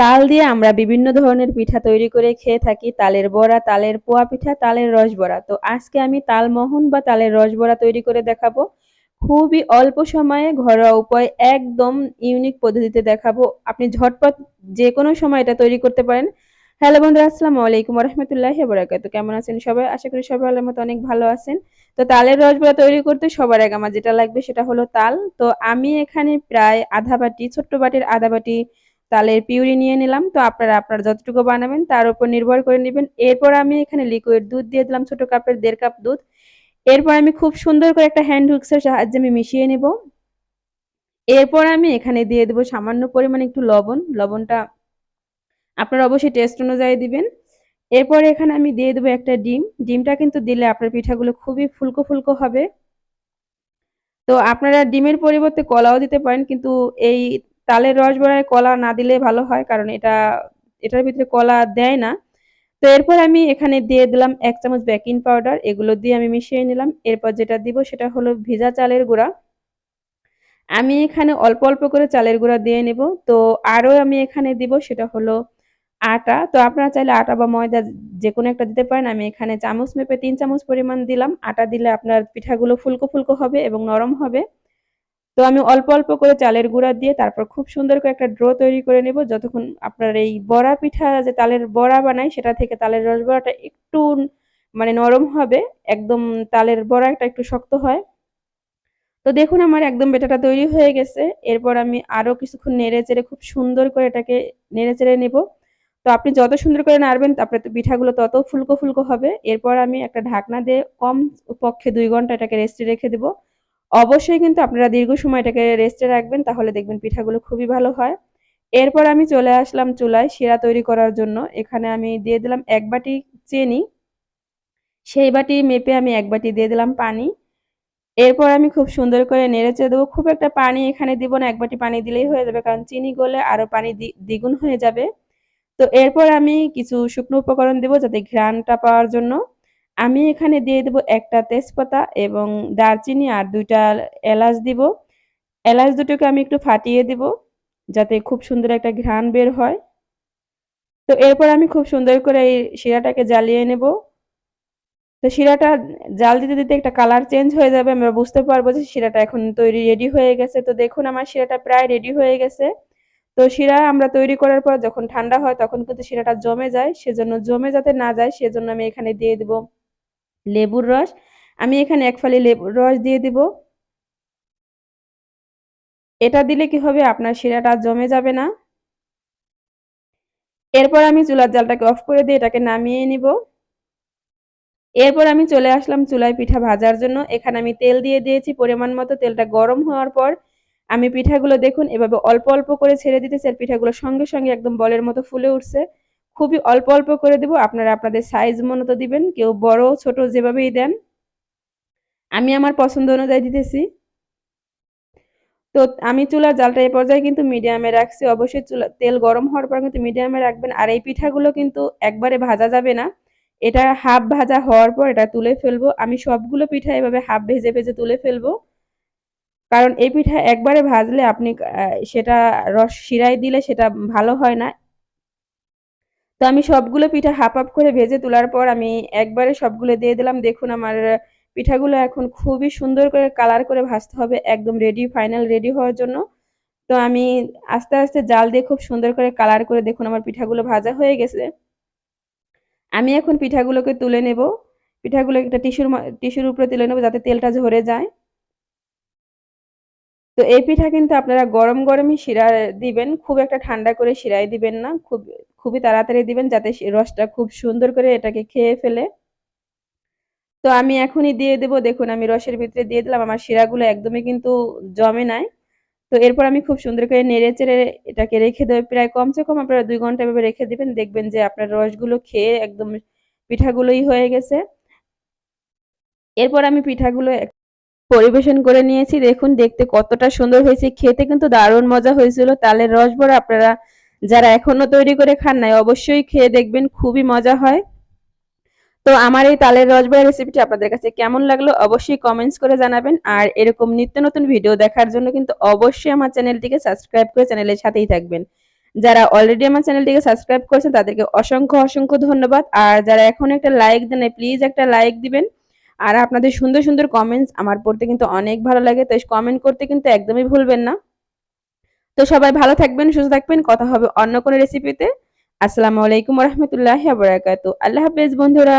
তাল দিয়ে আমরা বিভিন্ন ধরনের পিঠা তৈরি করে খেয়ে থাকি। তালের বড়া, তালের পোয়া পিঠা, তালের রস বড়া। তো আজকে আমি তালমোহন বা তালের রস বড়া তৈরি করে দেখাবো। খুবই অল্প সময়ে ঘরোয়া উপায় একদম ইউনিক পদ্ধতিতে দেখাবো। আপনি ঝটপট যে কোনো সময় এটা তৈরি করতে পারেন। হ্যালো বন্ধুরা, আসসালামু আলাইকুম রহমতুল্লাহ বরাকাত কেমন আছেন সবাই? আশা করি সবাই আল্লাহর মতো অনেক ভালো আছেন। তো তালের রসবড়া তৈরি করতে সবার আগে আমার যেটা লাগবে সেটা হলো তাল। তো আমি এখানে প্রায় আধা বাটি, ছোট্ট বাটির আধা বাটি তালের পিউরি নিয়ে নিলাম। তো আপনারা আপনারা যতটুকু বানাবেন তার উপর নির্ভর করে নেবেন। এরপর আমি এখানে লিকুইড দুধ দিয়ে দিলাম, ছোট কাপের দেড় কাপ দুধ। এরপর আমি খুব সুন্দর করে একটা হ্যান্ড হুক্সের সাহায্যে আমি মিশিয়ে নেব। এরপর আমি এখানে দিয়ে দেবো সামান্য পরিমাণে একটু লবণ। লবণটা আপনারা অবশ্যই টেস্ট অনুযায়ী দিবেন। এরপর এখানে আমি দিয়ে দেবো একটা ডিম। ডিমটা কিন্তু দিলে আপনার পিঠাগুলো খুবই ফুলকো ফুলকো হবে। তো আপনারা ডিমের পরিবর্তে কলাও দিতে পারেন, কিন্তু এই তালের রস বড়ায় কলা না দিলে ভালো হয়, কারণ এটা, এটার ভিতরে কলা দেয় না। তো এরপর আমি এখানে দিয়ে দিলাম এক চামচ বেকিং পাউডার এগুলো দিয়ে আমি মিশিয়ে নিলাম। এরপর যেটা দিব সেটা হলো ভিজা চালের গুঁড়া। আমি এখানে অল্প অল্প করে চালের গুঁড়া দিয়ে নেব। তো আরও আমি এখানে দিব সেটা হলো আটা। তো আপনারা চাইলে আটা বা ময়দা যে কোনো একটা দিতে পারেন। আমি এখানে চামচ মেপে তিন চামচ পরিমাণ দিলাম। আটা দিলে আপনার পিঠাগুলো ফুলকো ফুলকো হবে এবং নরম হবে। তো আমি অল্প অল্প করে চালের গুঁড়া দিয়ে তারপর খুব সুন্দর করে একটা ড্রো তৈরি করে নেব। যতক্ষণ আপনার এই বড়া পিঠা যে তালের বড়া বানাই, সেটা থেকে তালের রস বড়াটা একটু মানে নরম হবে, একদম তালের বড়া বড়াটা একটু শক্ত হয়। তো দেখুন আমার একদম বেটাটা তৈরি হয়ে গেছে। এরপর আমি আরও কিছুক্ষণ নেড়ে চেড়ে খুব সুন্দর করে এটাকে নেড়ে চেড়ে নেব। তো আপনি যত সুন্দর করে নাড়বেন আপনার পিঠাগুলো তত ফুলকো ফুলকো হবে। এরপর আমি একটা ঢাকনা দিয়ে কম পক্ষে দুই ঘণ্টা এটাকে রেস্টে রেখে দেবো। অবশ্যই কিন্তু আপনারা দীর্ঘ সময় এটাকে রেস্টে রাখবেন, তাহলে দেখবেন পিঠাগুলো খুবই ভালো হয়। এরপর আমি চলে আসলাম চুলায় শিরা তৈরি করার জন্য। এখানে আমি দিয়ে দিলাম এক বাটি চেনি। সেই বাটি মেপে আমি এক বাটি দিয়ে দিলাম পানি। এরপর আমি খুব সুন্দর করে নেড়েচে দেবো। খুব একটা পানি এখানে দিব না, এক বাটি পানি দিলেই হয়ে যাবে, কারণ চিনি গলে আরও পানি দ্বিগুণ হয়ে যাবে। তো এরপর আমি কিছু শুকনো উপকরণ দেবো যাতে ঘ্রাণটা পাওয়ার জন্য। আমি এখানে দিয়ে দেব একটা তেজপাতা এবং দারচিনি আর দুইটা এলাচ দিব। এলাচ দুটোকে আমি একটু ফাটিয়ে দিব যাতে খুব সুন্দর একটা ঘ্রাণ বের হয়। তো এরপর আমি খুব সুন্দর করে এই শিরাটাকে জ্বালিয়ে নেব। তো শিরাটা জাল দিতে দিতে একটা কালার চেঞ্জ হয়ে যাবে, আমরা বুঝতে পারব যে শিরাটা এখন তৈরি রেডি হয়ে গেছে। তো দেখুন আমার শিরাটা প্রায় রেডি হয়ে গেছে। তো শিরা আমরা তৈরি করার পর যখন ঠান্ডা হয় তখন কিন্তু শিরাটা জমে যায়। সেজন্য জমে যাতে না যায়, সেজন্য আমি এখানে দিয়ে দেব লেবুর রস। আমি এখানে এক ফালি লেবুর রস দিয়ে দিব। এটা দিলে কি হবে? আপনার শিরাটা জমে যাবে না। এরপর আমি চুলার জালটাকে অফ করে দিয়ে এটাকে নামিয়ে নিব। এরপর আমি চলে আসলাম চুলায় পিঠা ভাজার জন্য। এখানে আমি তেল দিয়ে দিয়েছি পরিমাণ মতো। তেলটা গরম হওয়ার পর আমি পিঠাগুলো দেখুন, এভাবে অল্প অল্প করে ছেড়ে দিতেছি আর পিঠাগুলো সঙ্গে সঙ্গে একদম বলের মতো ফুলে উঠছে। খুবই অল্প অল্প করে দেবো। আপনারা আপনাদের সাইজ মতো দিবেন, কেউ বড়, ছোট যেভাবেই দেন। আমি আমার পছন্দ অনুযায়ী দিতেছি। তো আমি চুলার জালটা এই পর্যায়ে কিন্তু মিডিয়ামে রাখছি। অবশ্যই চুলা, তেল গরম হওয়ার পর কিন্তু মিডিয়ামে রাখবেন। আর এই পিঠাগুলো কিন্তু একবারে ভাজা যাবে না। এটা হাফ ভাজা হওয়ার পর এটা তুলে ফেলব। আমি সবগুলো পিঠা এভাবে হাফ ভেজে ভেজে তুলে ফেলব। কারণ এই পিঠা একবারে ভাজলে আপনি সেটা রস শিরায় দিলে সেটা ভালো হয় না। তো আমি সবগুলো পিঠা হাফ হাফ করে ভেজে তোলার পর আমি একবারে সবগুলো দিয়ে দিলাম। দেখুন আমার পিঠাগুলো এখন খুবই সুন্দর করে কালার করে ভাজতে হবে, একদম রেডি ফাইনাল রেডি হওয়ার জন্য। তো আমি আস্তে আস্তে জাল দিয়ে খুব সুন্দর করে কালার করে দেখুন আমার পিঠাগুলো ভাজা হয়ে গেছে। আমি এখন পিঠাগুলোকে তুলে নেব। পিঠাগুলো একটা টিস্যুর টিস্যুর উপরে তুলে নেব যাতে তেলটা ঝরে যায়। তো এই পিঠা কিন্তু আপনারা গরম গরমই শিরা দিবেন, খুব একটা ঠান্ডা করে শিরাই দিবেন না, খুব, খুবই তাড়াতাড়ি দিবেন যাতে রসটা খুব সুন্দর করে এটাকে খেয়ে ফেলে। তো আমি এখনই দিয়ে দেব, দেখুন আমি রসের ভিতরে দিয়ে দিলাম, আমার শিরাগুলো একদমই কিন্তু জমে নাই। তো এরপর আমি খুব সুন্দর করে নেড়ে চেড়ে এটাকে রেখে দেবো, প্রায় কমসে কম আপনারা দুই ঘণ্টা এভাবে রেখে দিবেন, দেখবেন যে আপনার রসগুলো খেয়ে একদম পিঠাগুলোই হয়ে গেছে। এরপর আমি পিঠাগুলো পরিবেশন করে নিয়েছি। দেখুন, দেখতে কতটা সুন্দর হয়েছে। খেতে কিন্তু দারুণ মজা হয়েছিল। তালের রস আপনারা যারা এখনও তৈরি করে খান নাই, অবশ্যই খেয়ে দেখবেন, খুবই মজা হয়। তো আমার এই তালের রসবড়া রেসিপিটি আপনাদের কাছে কেমন লাগল অবশ্যই কমেন্টস করে জানাবেন। আর এরকম নিত্য নতুন ভিডিও দেখার জন্য কিন্তু অবশ্যই আমার চ্যানেলটিকে সাবস্ক্রাইব করে চ্যানেলের সাথেই থাকবেন। যারা অলরেডি আমার চ্যানেলটিকে সাবস্ক্রাইব করেছেন, তাদেরকে অসংখ্য অসংখ্য ধন্যবাদ। আর যারা এখন একটা লাইক দেন প্লিজ একটা লাইক দিবেন। আর আপনাদের সুন্দর সুন্দর কমেন্টস আমার পড়তে কিন্তু অনেক ভালো লাগে, তাই কমেন্ট করতে কিন্তু একদমই ভুলবেন না। তো সবাই ভালো থাকবেন, সুস্থ থাকবেন, কথা হবে অন্য কোনো রেসিপিতে আসসালামু আলাইকুম রহমতুল্লাহ আবরাকাত আল্লাহ হাফেজ বন্ধুরা।